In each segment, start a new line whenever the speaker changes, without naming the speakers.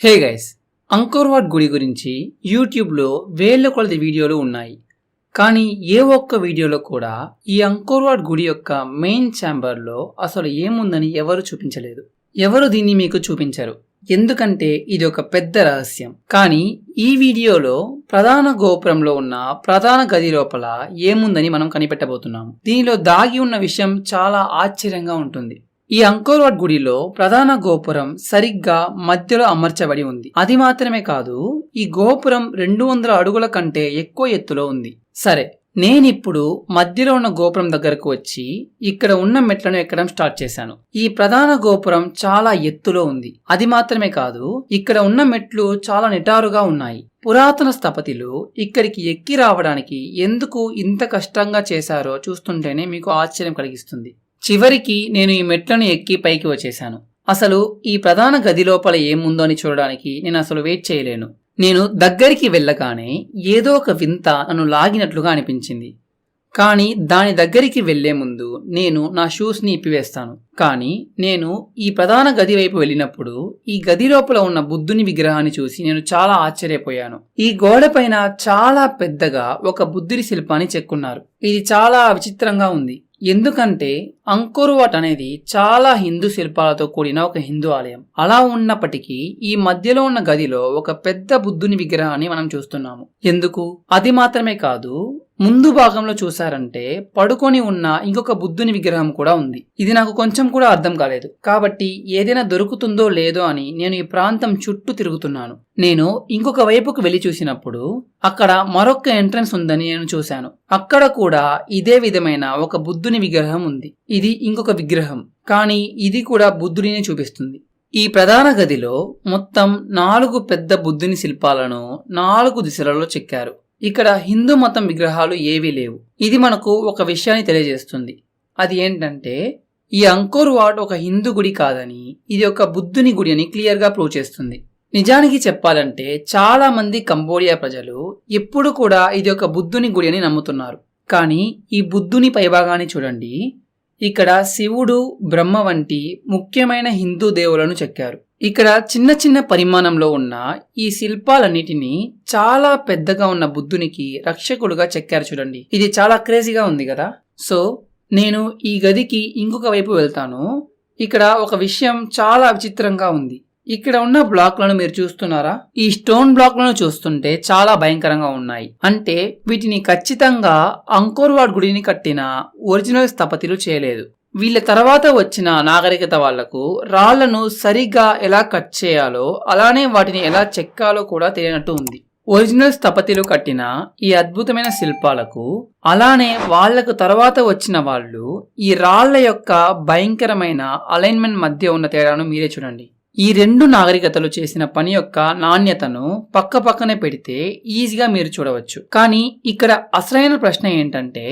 Hey guys అంకోర్వాడ్ గుడి గురించి యూట్యూబ్లో వేల కొలది వీడియోలు ఉన్నాయి. కానీ ఏ ఒక్క వీడియోలో కూడా ఈ అంకోర్వాట్ గుడి యొక్క మెయిన్ ఛాంబర్లో అసలు ఏముందని ఎవరు చూపించలేదు. ఎవరు దీన్ని మీకు చూపించరు? ఎందుకంటే ఇది ఒక పెద్ద రహస్యం. కానీ ఈ వీడియోలో ప్రధాన గోపురంలో ఉన్న ప్రధాన గది లోపల ఏముందని మనం కనిపెట్టబోతున్నాం. దీనిలో దాగి ఉన్న విషయం చాలా ఆశ్చర్యంగా ఉంటుంది. ఈ అంకోర్వాడ్ గుడిలో ప్రధాన గోపురం సరిగ్గా మధ్యలో అమర్చబడి ఉంది. అది మాత్రమే కాదు ఈ గోపురం రెండు వందల అడుగుల కంటే ఎక్కువ ఎత్తులో ఉంది. సరే నేనిప్పుడు మధ్యలో ఉన్న గోపురం దగ్గరకు వచ్చి ఇక్కడ ఉన్న మెట్లను ఎక్కడం స్టార్ట్ చేశాను. ఈ ప్రధాన గోపురం చాలా ఎత్తులో ఉంది. అది మాత్రమే కాదు ఇక్కడ ఉన్న మెట్లు చాలా నిటారుగా ఉన్నాయి. పురాతన స్థపతిలు ఇక్కడికి ఎక్కి రావడానికి ఎందుకు ఇంత కష్టంగా చేశారో చూస్తుంటేనే మీకు ఆశ్చర్యం కలిగిస్తుంది. చివరికి నేను ఈ మెట్లను ఎక్కి పైకి వచ్చేశాను. అసలు ఈ ప్రధాన గది లోపల ఏముందో అని చూడడానికి నేను అసలు వెయిట్ చేయలేను. నేను దగ్గరికి వెళ్ళగానే ఏదో ఒక వింత నన్ను లాగినట్లుగా అనిపించింది. కానీ దాని దగ్గరికి వెళ్ళే ముందు నేను నా షూస్ని ఇప్పివేస్తాను. కానీ నేను ఈ ప్రధాన గది వైపు వెళ్ళినప్పుడు ఈ గది లోపల ఉన్న బుద్ధుని విగ్రహాన్ని చూసి నేను చాలా ఆశ్చర్యపోయాను. ఈ గోడ పైన చాలా పెద్దగా ఒక బుద్ధుడి శిల్పాన్ని చెక్కున్నారు. ఇది చాలా విచిత్రంగా ఉంది. ఎందుకంటే అంకోర్వాట్ అనేది చాలా హిందూ శిల్పాలతో కూడిన ఒక హిందూ ఆలయం. అలా ఉన్నప్పటికీ ఈ మధ్యలో ఉన్న గదిలో ఒక పెద్ద బుద్ధుని విగ్రహాన్ని మనం చూస్తున్నాము. ఎందుకు? అది మాత్రమే కాదు ముందు భాగంలో చూసారంటే పడుకొని ఉన్న ఇంకొక బుద్ధుని విగ్రహం కూడా ఉంది. ఇది నాకు కొంచెం కూడా అర్థం కాలేదు. కాబట్టి ఏదైనా దొరుకుతుందో లేదో అని నేను ఈ ప్రాంతం చుట్టూ తిరుగుతున్నాను. నేను ఇంకొక వైపుకు వెళ్ళి చూసినప్పుడు అక్కడ మరొక ఎంట్రన్స్ ఉందని నేను చూశాను. అక్కడ కూడా ఇదే విధమైన ఒక బుద్ధుని విగ్రహం ఉంది. ఇది ఇంకొక విగ్రహం. కానీ ఇది కూడా బుద్ధుడిని చూపిస్తుంది. ఈ ప్రధాన గదిలో మొత్తం నాలుగు పెద్ద బుద్ధుని శిల్పాలను నాలుగు దిశలలో చెక్కారు. ఇక్కడ హిందూ మతం విగ్రహాలు ఏవీ లేవు. ఇది మనకు ఒక విషయాన్ని తెలియజేస్తుంది. అది ఏంటంటే ఈ అంకోర్ వాట్ ఒక హిందూ గుడి కాదని ఇది ఒక బుద్ధుని గుడి అని క్లియర్గా ప్రూవ్ చేస్తుంది. నిజానికి చెప్పాలంటే చాలా మంది కంబోడియా ప్రజలు ఎప్పుడు కూడా ఇది ఒక బుద్ధుని గుడి అని నమ్ముతున్నారు. కానీ ఈ బుద్ధుని పైభాగాన్ని చూడండి. ఇక్కడ శివుడు బ్రహ్మ వంటి ముఖ్యమైన హిందూ దేవులను చెక్కారు. ఇక్కడ చిన్న చిన్న పరిమాణంలో ఉన్న ఈ శిల్పాలన్నిటినీ చాలా పెద్దగా ఉన్న బుద్ధునికి రక్షకుడుగా చెక్కారు చూడండి. ఇది చాలా క్రేజీగా ఉంది కదా. సో నేను ఈ గదికి ఇంకొక వైపు వెళ్తాను. ఇక్కడ ఒక విషయం చాలా విచిత్రంగా ఉంది. ఇక్కడ ఉన్న బ్లాక్లను మీరు చూస్తున్నారా? ఈ స్టోన్ బ్లాక్లను చూస్తుంటే చాలా భయంకరంగా ఉన్నాయి. అంటే వీటిని ఖచ్చితంగా అంకోర్వాడ్ గుడిని కట్టిన ఒరిజినల్ స్థపతిలు చేయలేదు. వీళ్ళ తర్వాత వచ్చిన నాగరికత వాళ్ళకు రాళ్ళను సరిగ్గా ఎలా కట్ చేయాలో అలానే వాటిని ఎలా చెక్కాలో కూడా తెలియనట్టు ఉంది. ఒరిజినల్ స్థపతిలు కట్టిన ఈ అద్భుతమైన శిల్పాలకు అలానే వాళ్ళకు తర్వాత వచ్చిన వాళ్ళు ఈ రాళ్ళ యొక్క భయంకరమైన అలైన్మెంట్ మధ్య ఉన్న తేడాను మీరే చూడండి. ఈ రెండు నాగరికతలు చేసిన పని యొక్క నాణ్యతను పక్క పక్కనే పెడితే ఈజీగా మీరు చూడవచ్చు. కానీ ఇక్కడ అసలైన ప్రశ్న ఏంటంటే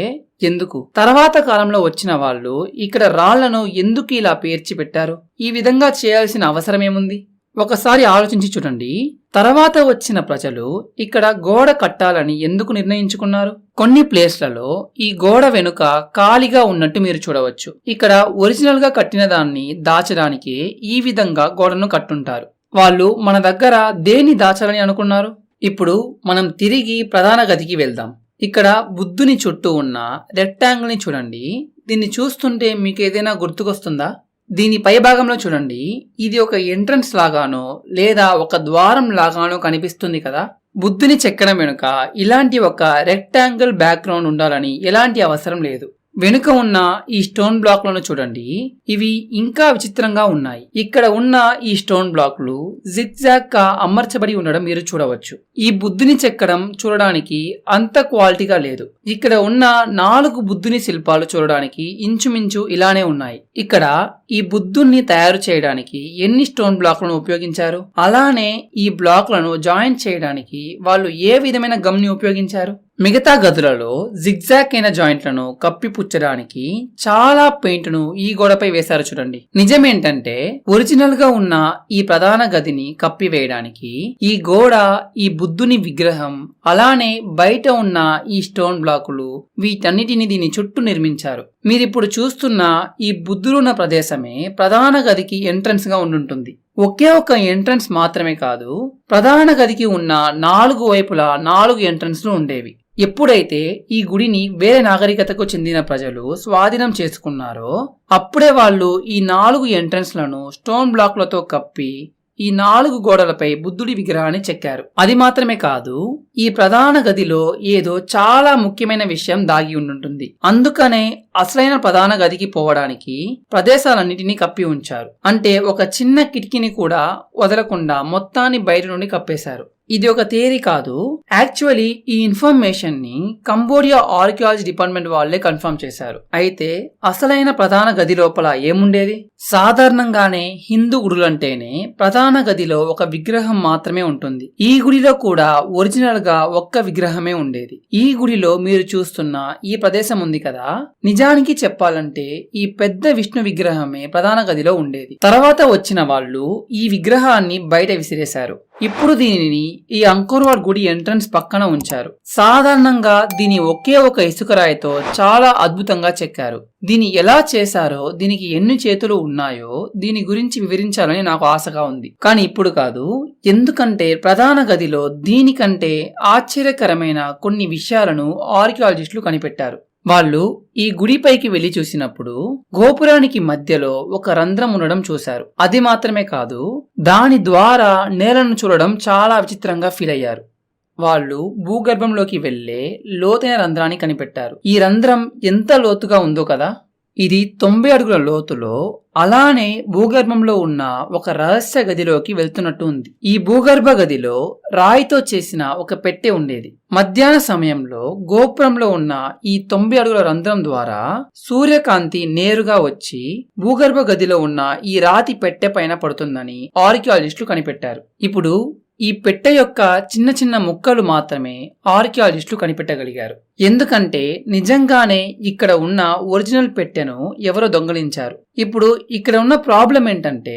ఎందుకు? తర్వాత కాలంలో వచ్చిన వాళ్ళు ఇక్కడ రాళ్ళను ఎందుకు ఇలా పేర్చి పెట్టారు ఈ విధంగా చేయాల్సిన అవసరం ఏముంది ఒకసారి ఆలోచించి చూడండి. తర్వాత వచ్చిన ప్రజలు ఇక్కడ గోడ కట్టాలని ఎందుకు నిర్ణయించుకున్నారు? కొన్ని ప్లేస్లలో ఈ గోడ వెనుక ఖాళీగా ఉన్నట్టు మీరు చూడవచ్చు. ఇక్కడ ఒరిజినల్గా కట్టిన దాన్ని దాచడానికి ఈ విధంగా గోడను కట్టుంటారు. వాళ్ళు మన దగ్గర దేన్ని దాచాలని అనుకున్నారు? ఇప్పుడు మనం తిరిగి ప్రధాన గదికి వెళ్దాం. ఇక్కడ బుద్ధుని చుట్టూ ఉన్న రెక్టాంగిల్ని చూడండి. దీన్ని చూస్తుంటే మీకు ఏదైనా గుర్తుకొస్తుందా? దీని పై భాగంలో చూడండి. ఇది ఒక ఎంట్రన్స్ లాగానో లేదా ఒక ద్వారం లాగానో కనిపిస్తుంది కదా. బుద్ధుని చెక్కడం వెనుక ఇలాంటి ఒక రెక్టాంగిల్ బ్యాక్గ్రౌండ్ ఉండాలని ఎలాంటి అవసరం లేదు. వెనుక ఉన్న ఈ స్టోన్ బ్లాక్లను చూడండి. ఇవి ఇంకా విచిత్రంగా ఉన్నాయి. ఇక్కడ ఉన్న ఈ స్టోన్ బ్లాక్లు జిగ్జాగ్గా అమర్చబడి ఉండడం మీరు చూడవచ్చు. ఈ బుద్ధుని చెక్కడం చూడడానికి అంత క్వాలిటీగా లేదు. ఇక్కడ ఉన్న నాలుగు బుద్ధుని శిల్పాలు చూడడానికి ఇంచుమించు ఇలానే ఉన్నాయి. ఇక్కడ ఈ బుద్ధుణ్ణి తయారు చేయడానికి ఎన్ని స్టోన్ బ్లాక్లను ఉపయోగించారు? అలానే ఈ బ్లాక్లను జాయిన్ చేయడానికి వాళ్ళు ఏ విధమైన గమ్ని ఉపయోగించారు? మిగతా గదులలో జిగ్జాక్ అయిన జాయింట్లను కప్పిపుచ్చడానికి చాలా పెయింట్ను ఈ గోడపై వేశారు చూడండి. నిజమేంటంటే ఒరిజినల్గా ఉన్న ఈ ప్రధాన గదిని కప్పివేయడానికి ఈ గోడ ఈ బుద్ధుని విగ్రహం అలానే బయట ఉన్న ఈ స్టోన్ బ్లాకులు వీటన్నిటిని దీని చుట్టూ నిర్మించారు. మీరిప్పుడు చూస్తున్న ఈ బుద్ధులున్న ప్రదేశమే ప్రధాన గదికి ఎంట్రన్స్గా ఉండుంటుంది. ఒకే ఒక్క ఎంట్రన్స్ మాత్రమే కాదు ప్రధాన గదికి ఉన్న నాలుగు వైపులా నాలుగు ఎంట్రన్స్లు ఉండేవి. ఎప్పుడైతే ఈ గుడిని వేరే నాగరికతకు చెందిన ప్రజలు స్వాధీనం చేసుకున్నారో అప్పుడే వాళ్ళు ఈ నాలుగు ఎంట్రన్స్లను స్టోన్ బ్లాక్లతో కప్పి ఈ నాలుగు గోడలపై బుద్ధుడి విగ్రహాన్ని చెక్కారు. అది మాత్రమే కాదు ఈ ప్రధాన గదిలో ఏదో చాలా ముఖ్యమైన విషయం దాగి ఉండుంటుంది. అందుకనే అసలైన ప్రధాన గదికి పోవడానికి ప్రదేశాలన్నిటినీ కప్పి ఉంచారు. అంటే ఒక చిన్న కిటికీని కూడా వదలకుండా మొత్తాన్ని బయట నుండి కప్పేశారు. ఇది ఒక థియరీ కాదు. యాక్చువల్లీ ఈ ఇన్ఫర్మేషన్ని కంబోడియా ఆర్కియాలజీ డిపార్ట్మెంట్ వాళ్ళే కన్ఫర్మ్ చేశారు. అయితే అసలైన ప్రధాన గది లోపల ఏముండేది? సాధారణంగానే హిందూ గుడులంటేనే ప్రధాన గదిలో ఒక విగ్రహం మాత్రమే ఉంటుంది. ఈ గుడిలో కూడా ఒరిజినల్గా ఒక్క విగ్రహమే ఉండేది. ఈ గుడిలో మీరు చూస్తున్న ఈ ప్రదేశం ఉంది కదా? నిజానికి చెప్పాలంటే ఈ పెద్ద విష్ణు విగ్రహమే ప్రధాన గదిలో ఉండేది. తర్వాత వచ్చిన వాళ్ళు ఈ విగ్రహాన్ని బయట విసిరేశారు. ఇప్పుడు దీనిని ఈ అంకుర్వాడ్ గుడి ఎంట్రన్స్ పక్కన ఉంచారు. సాధారణంగా దీని ఒకే ఒక ఇసుకరాయితో చాలా అద్భుతంగా చెక్కారు. దీన్ని ఎలా చేశారో దీనికి ఎన్ని చేతులు ఉన్నాయో దీని గురించి వివరించాలని నాకు ఆశగా ఉంది. కానీ ఇప్పుడు కాదు ఎందుకంటే ప్రధాన గదిలో దీనికంటే ఆశ్చర్యకరమైన కొన్ని విషయాలను ఆర్కియాలజిస్టులు కనిపెట్టారు. వాళ్ళు ఈ గుడిపైకి వెళ్ళి చూసినప్పుడు గోపురానికి మధ్యలో ఒక రంధ్రం ఉండడం చూశారు. అది మాత్రమే కాదు దాని ద్వారా నేలను చూడడం చాలా విచిత్రంగా ఫీల్ అయ్యారు. వాళ్ళు భూగర్భంలోకి వెళ్ళే లోతైన రంధ్రాన్ని కనిపెట్టారు. ఈ రంధ్రం ఎంత లోతుగా ఉందో కదా? ఇది తొంభై అడుగుల లోతులో అలానే భూగర్భంలో ఉన్న ఒక రహస్య గదిలోకి వెళ్తున్నట్టు ఉంది. ఈ భూగర్భ గదిలో రాయితో చేసిన ఒక పెట్టె ఉండేది. మధ్యాహ్న సమయంలో గోపురంలో ఉన్న ఈ తొంభై అడుగుల రంధ్రం ద్వారా సూర్యకాంతి నేరుగా వచ్చి భూగర్భ గదిలో ఉన్న ఈ రాతి పెట్టె పైన పడుతుందని ఆర్కియాలజిస్టులు కనిపెట్టారు. ఇప్పుడు ఈ పెట్టె యొక్క చిన్న చిన్న ముక్కలు మాత్రమే ఆర్కియాలజిస్టులు కనిపెట్టగలిగారు. ఎందుకంటే నిజంగానే ఇక్కడ ఉన్న ఒరిజినల్ పెట్టెను ఎవరో దొంగలించారు. ఇప్పుడు ఇక్కడ ఉన్న ప్రాబ్లం ఏంటంటే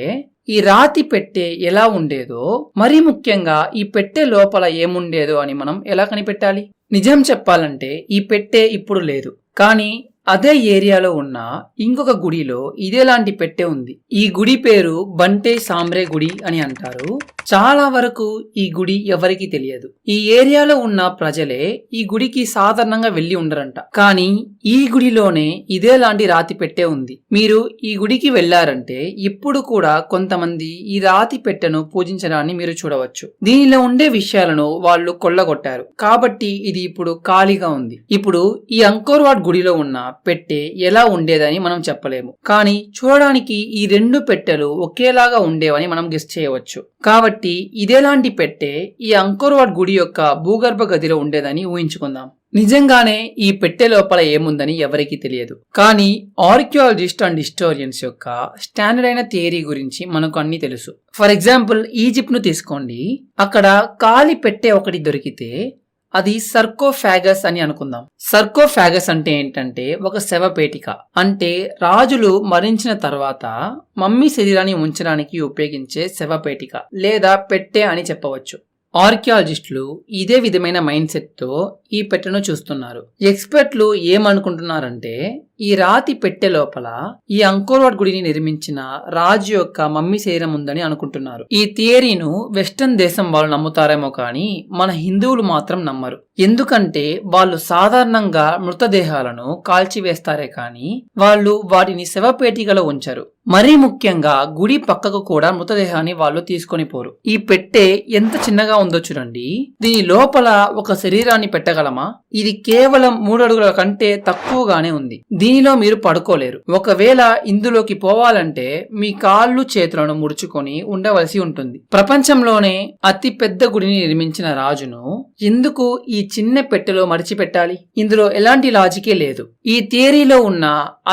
ఈ రాతి పెట్టె ఎలా ఉండేదో మరీ ముఖ్యంగా ఈ పెట్టె లోపల ఏముండేదో అని మనం ఎలా కనిపెట్టాలి? నిజం చెప్పాలంటే ఈ పెట్టె ఇప్పుడు లేదు. కానీ అదే ఏరియాలో ఉన్న ఇంకొక గుడిలో ఇదేలాంటి పెట్టె ఉంది. ఈ గుడి పేరు బంటే సాంబ్రే గుడి అని అంటారు. చాలా వరకు ఈ గుడి ఎవరికి తెలియదు. ఈ ఏరియాలో ఉన్న ప్రజలే ఈ గుడికి సాధారణంగా వెళ్ళి ఉండరంట. కానీ ఈ గుడిలోనే ఇదేలాంటి రాతి పెట్టె ఉంది. మీరు ఈ గుడికి వెళ్ళారంటే ఇప్పుడు కూడా కొంతమంది ఈ రాతి పెట్టెను పూజించడాన్ని మీరు చూడవచ్చు. దీనిలో ఉండే విషయాలను వాళ్ళు కొల్లగొట్టారు. కాబట్టి ఇది ఇప్పుడు ఖాళీగా ఉంది. ఇప్పుడు ఈ అంకోర్వాడ్ గుడిలో ఉన్న పెట్టె ఎలా ఉండేదని మనం చెప్పలేము. కానీ చూడడానికి ఈ రెండు పెట్టెలు ఒకేలాగా ఉండేవని మనం గెస్ చేయవచ్చు. కాబట్టి ఇదేలాంటి పెట్టె ఈ అంకోర్వాడ్ గుడి యొక్క భూగర్భ గదిలో ఉండేదని ఊహించుకుందాం. నిజంగానే ఈ పెట్టె లోపల ఏముందని ఎవరికీ తెలియదు. కానీ ఆర్కియాలజిస్ట్ అండ్ హిస్టోరియన్స్ యొక్క స్టాండర్డ్ అయిన థియరీ గురించి మనకు అన్ని తెలుసు. ఫర్ ఎగ్జాంపుల్ ఈజిప్ట్ను తీసుకోండి. అక్కడ కాలి పెట్టె ఒకటి దొరికితే అది సర్కోఫాగస్ అని అనుకుందాం. సర్కోఫాగస్ అంటే ఏంటంటే ఒక శవపేటిక. అంటే రాజులు మరించిన తర్వాత మమ్మీ శరీరాన్ని ఉంచడానికి ఉపయోగించే శవపేటిక లేదా పెట్టె అని చెప్పవచ్చు. ఆర్కియాలజిస్టులు ఇదే విధమైన మైండ్ సెట్తో ఈ పెట్టెను చూస్తున్నారు. ఎక్స్పర్ట్లు ఏమనుకుంటున్నారంటే ఈ రాతి పెట్టె లోపల ఈ అంకోర్వాడ్ గుడిని నిర్మించిన రాజు యొక్క మమ్మీ శరీరం ఉందని అనుకుంటున్నారు. ఈ థియరీను వెస్టర్న్ దేశం వాళ్ళు నమ్ముతారేమో కానీ మన హిందువులు మాత్రం నమ్మరు. ఎందుకంటే వాళ్ళు సాధారణంగా మృతదేహాలను కాల్చివేస్తారే కానీ వాళ్ళు వాటిని శవపేటికలో ఉంచరు. మరీ ముఖ్యంగా గుడి పక్కకు కూడా మృతదేహాన్ని వాళ్ళు తీసుకొని పోరు. ఈ పెట్టె ఎంత చిన్నగా ఉందో చూడండి. దీని లోపల ఒక శరీరాన్ని పెట్టగలమా? ఇది కేవలం మూడు అడుగుల కంటే తక్కువగానే ఉంది. దీనిలో మీరు పడుకోలేరు. ఒకవేళ ఇందులోకి పోవాలంటే మీ కాళ్ళు చేతులను ముడుచుకొని ఉండవలసి ఉంటుంది. ప్రపంచంలోనే అతి పెద్ద గుడిని నిర్మించిన రాజును ఎందుకు ఈ చిన్న పెట్టెలో మడిచిపెట్టాలి? ఇందులో ఎలాంటి లాజికే లేదు. ఈ థియరీలో ఉన్న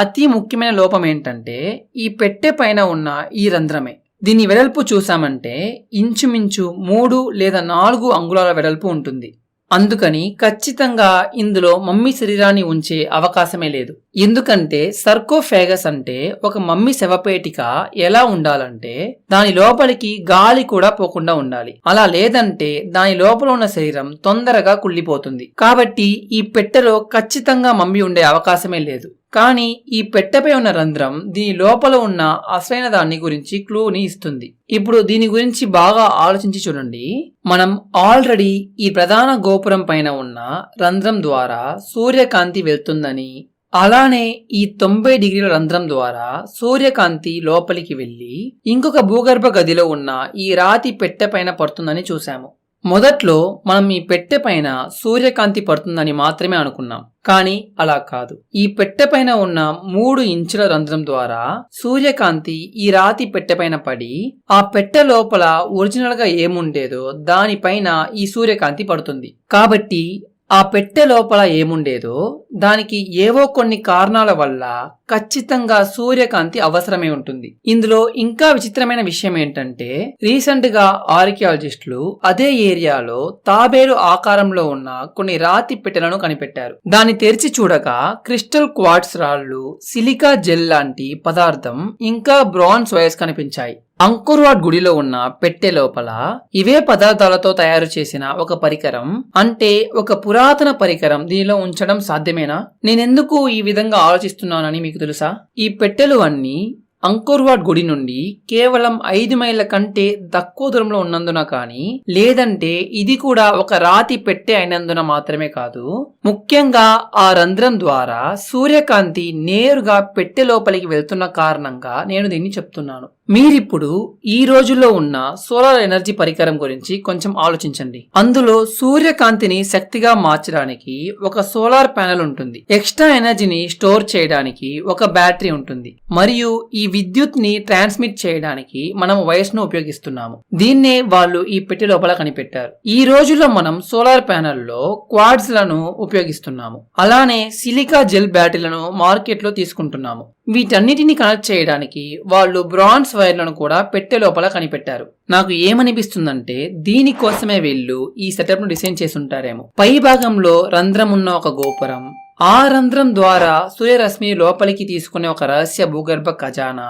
అతి ముఖ్యమైన లోపం ఏంటంటే ఈ పెట్టె పైన ఉన్న ఈ రంధ్రమే. దీని వెడల్పు చూసామంటే ఇంచుమించు మూడు లేదా నాలుగు అంగుళాల వెడల్పు ఉంటుంది. అందుకని ఖచ్చితంగా ఇందులో మమ్మీ శరీరాన్ని ఉంచే అవకాశమే లేదు. ఎందుకంటే సర్కోఫేగస్ అంటే ఒక మమ్మీ శవపేటిక ఎలా ఉండాలంటే దాని లోపలికి గాలి కూడా పోకుండా ఉండాలి. అలా లేదంటే దాని లోపల ఉన్న శరీరం తొందరగా కుళ్ళిపోతుంది. కాబట్టి ఈ పెట్టెలో ఖచ్చితంగా మమ్మీ ఉండే అవకాశమే లేదు. కానీ ఈ పెట్టెపై ఉన్న రంధ్రం దీని లోపల ఉన్న అసలైన దాన్ని గురించి క్లూని ఇస్తుంది. ఇప్పుడు దీని గురించి బాగా ఆలోచించి చూడండి. మనం ఆల్రెడీ ఈ ప్రధాన గోపురం పైన ఉన్న రంధ్రం ద్వారా సూర్యకాంతి వెళ్తుందని అలానే ఈ తొంభై డిగ్రీల రంధ్రం ద్వారా సూర్యకాంతి లోపలికి వెళ్ళి ఇంకొక భూగర్భ గదిలో ఉన్న ఈ రాతి పెట్టె పైన పడుతుందని చూశాము. మొదట్లో మనం ఈ పెట్టె పైన సూర్యకాంతి పడుతుందని మాత్రమే అనుకున్నాం. కానీ అలా కాదు. ఈ పెట్టె పైన ఉన్న మూడు ఇంచుల రంధ్రం ద్వారా సూర్యకాంతి ఈ రాతి పెట్టె పైన పడి ఆ పెట్టె లోపల ఒరిజినల్గా ఏముండేదో దానిపైన ఈ సూర్యకాంతి పడుతుంది. కాబట్టి ఆ పెట్టె లోపల ఏముండేదో దానికి ఏవో కొన్ని కారణాల వల్ల ఖచ్చితంగా సూర్యకాంతి అవసరమే ఉంటుంది. ఇందులో ఇంకా విచిత్రమైన విషయం ఏంటంటే రీసెంట్గా ఆర్కియాలజిస్టులు అదే ఏరియాలో తాబేలు ఆకారంలో ఉన్న కొన్ని రాతి పెట్టెలను కనిపెట్టారు. దాన్ని తెరిచి చూడగా క్రిస్టల్ క్వార్ట్స్ రాళ్ళు సిలికా జెల్ లాంటి పదార్థం ఇంకా బ్రాన్స్ వైర్స్ కనిపించాయి. అంకుర్వాడ్ గుడిలో ఉన్న పెట్టె లోపల ఇవే పదార్థాలతో తయారు చేసిన ఒక పరికరం అంటే ఒక పురాతన పరికరం దీనిలో ఉంచడం సాధ్యమే సాధ్యమేనా నేనెందుకు ఈ విధంగా ఆలోచిస్తున్నానని మీకు తెలుసా? ఈ పెట్టెలు అన్నీ అంకుర్వాడ్ గుడి నుండి కేవలం ఐదు మైళ్ళ కంటే తక్కువ దూరంలో ఉన్నందున కానీ లేదంటే ఇది కూడా ఒక రాతి పెట్టె అయినందున మాత్రమే కాదు ముఖ్యంగా ఆ రంధ్రం ద్వారా సూర్యకాంతి నేరుగా పెట్టె లోపలికి వెళ్తున్న కారణంగా నేను దీన్ని చెప్తున్నాను. మీరిప్పుడు ఈ రోజుల్లో ఉన్న సోలార్ ఎనర్జీ పరికరం గురించి కొంచెం ఆలోచించండి. అందులో సూర్యకాంతిని శక్తిగా మార్చడానికి ఒక సోలార్ ప్యానెల్ ఉంటుంది. ఎక్స్ట్రా ఎనర్జీని స్టోర్ చేయడానికి ఒక బ్యాటరీ ఉంటుంది. మరియు ఈ విద్యుత్ని ట్రాన్స్మిట్ చేయడానికి మనం వైర్స్ను ఉపయోగిస్తున్నాము. దీన్నే వాళ్ళు ఈ పెట్టి లోపల కనిపెట్టారు. ఈ రోజుల్లో మనం సోలార్ ప్యానెల్లో క్వాడ్స్లను ఉపయోగిస్తున్నాము. అలానే సిలికా జెల్ బ్యాటరీలను మార్కెట్లో తీసుకుంటున్నాము. వీటన్నిటిని కనెక్ట్ చేయడానికి వాళ్ళు బ్రాన్స్ వైర్లను కూడా పెట్టె లోపల కనిపెట్టారు. నాకు ఏమనిపిస్తుందంటే దీనికోసమే వీళ్ళు ఈ సెటప్ను డిజైన్ చేసి ఉంటారేమో పై భాగంలో రంధ్రం ఉన్న ఒక గోపురం ఆ రంధ్రం ద్వారా సూర్యరశ్మి లోపలికి తీసుకునే ఒక రహస్య భూగర్భ ఖజానా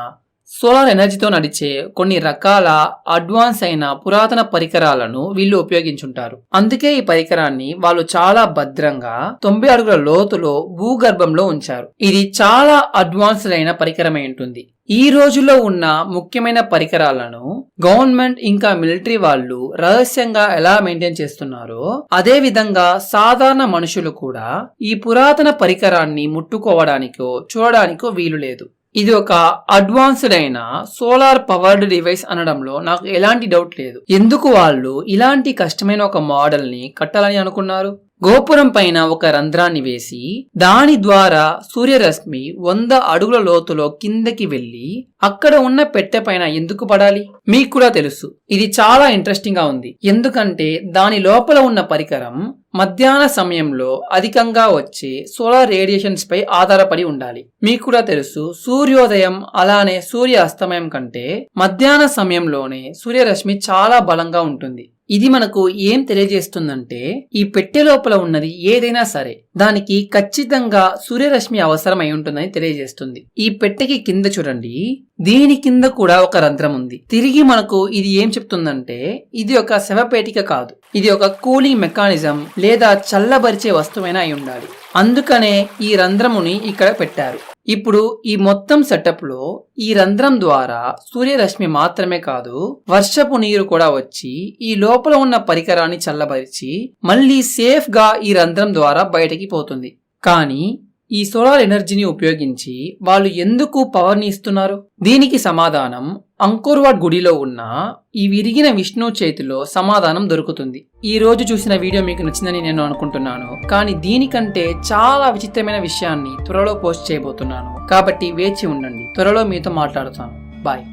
సోలార్ ఎనర్జీతో నడిచే కొన్ని రకాల అడ్వాన్స్ అయిన పురాతన పరికరాలను వీళ్ళు ఉపయోగించుంటారు. అందుకే ఈ పరికరాన్ని వాళ్ళు చాలా భద్రంగా తొంభై అడుగుల లోతులో భూగర్భంలో ఉంచారు. ఇది చాలా అడ్వాన్స్డ్ అయిన పరికరమై ఉంటుంది. ఈ రోజుల్లో ఉన్న ముఖ్యమైన పరికరాలను గవర్నమెంట్ ఇంకా మిలిటరీ వాళ్ళు రహస్యంగా ఎలా మెయింటైన్ చేస్తున్నారో అదే విధంగా సాధారణ మనుషులు కూడా ఈ పురాతన పరికరాన్ని ముట్టుకోవడానికో చూడడానికో వీలు లేదు. ఇది ఒక అడ్వాన్స్డ్ అయిన సోలార్ పవర్డ్ డివైస్ అనడంలో నాకు ఎలాంటి డౌట్ లేదు. ఎందుకు వాళ్ళు ఇలాంటి కష్టమైన ఒక మోడల్ని కట్టాలని అనుకున్నారు? గోపురం పైన ఒక రంధ్రాన్ని వేసి దాని ద్వారా సూర్యరశ్మి వంద అడుగుల లోతులో కిందకి వెళ్ళి అక్కడ ఉన్న పెట్టె పైన ఎందుకు పడాలి? మీకు కూడా తెలుసు. ఇది చాలా ఇంట్రెస్టింగ్గా ఉంది. ఎందుకంటే దాని లోపల ఉన్న పరికరం మధ్యాహ్న సమయంలో అధికంగా వచ్చే సోలార్ రేడియేషన్స్ పై ఆధారపడి ఉండాలి. మీకు కూడా తెలుసు సూర్యోదయం అలానే సూర్య అస్తమయం కంటే మధ్యాహ్న సమయంలోనే సూర్యరశ్మి చాలా బలంగా ఉంటుంది. ఇది మనకు ఏం తెలియజేస్తుందంటే ఈ పెట్టె లోపల ఉన్నది ఏదైనా సరే దానికి ఖచ్చితంగా సూర్యరశ్మి అవసరమై ఉంటుందని తెలియజేస్తుంది. ఈ పెట్టెకి కింద చూడండి దీని కింద కూడా ఒక రంధ్రం ఉంది. తిరిగి మనకు ఇది ఏం చెప్తుందంటే ఇది ఒక శవపేటిక కాదు. ఇది ఒక కూలింగ్ మెకానిజం లేదా చల్లబరిచే వస్తువైనా అయి ఉండాలి. అందుకనే ఈ రంధ్రముని ఇక్కడ పెట్టారు. ఇప్పుడు ఈ మొత్తం సెటప్లో ఈ రంధ్రం ద్వారా సూర్యరశ్మి మాత్రమే కాదు వర్షపు నీరు కూడా వచ్చి ఈ లోపల ఉన్న పరికరాన్ని చల్లబరిచి మళ్ళీ సేఫ్గా ఈ రంధ్రం ద్వారా బయటకి పోతుంది. కానీ ఈ సోలార్ ఎనర్జీని ఉపయోగించి వాళ్ళు ఎందుకు పవర్ని ఇస్తున్నారు? దీనికి సమాధానం అంకోర్వాడ్ గుడిలో ఉన్న ఈ విరిగిన విష్ణు చేతిలో సమాధానం దొరుకుతుంది. ఈ రోజు చూసిన వీడియో మీకు నచ్చిందని నేను అనుకుంటున్నాను. కానీ దీనికంటే చాలా విచిత్రమైన విషయాన్ని త్వరలో పోస్ట్ చేయబోతున్నాను. కాబట్టి వేచి ఉండండి. త్వరలో మీతో మాట్లాడుతాను. బాయ్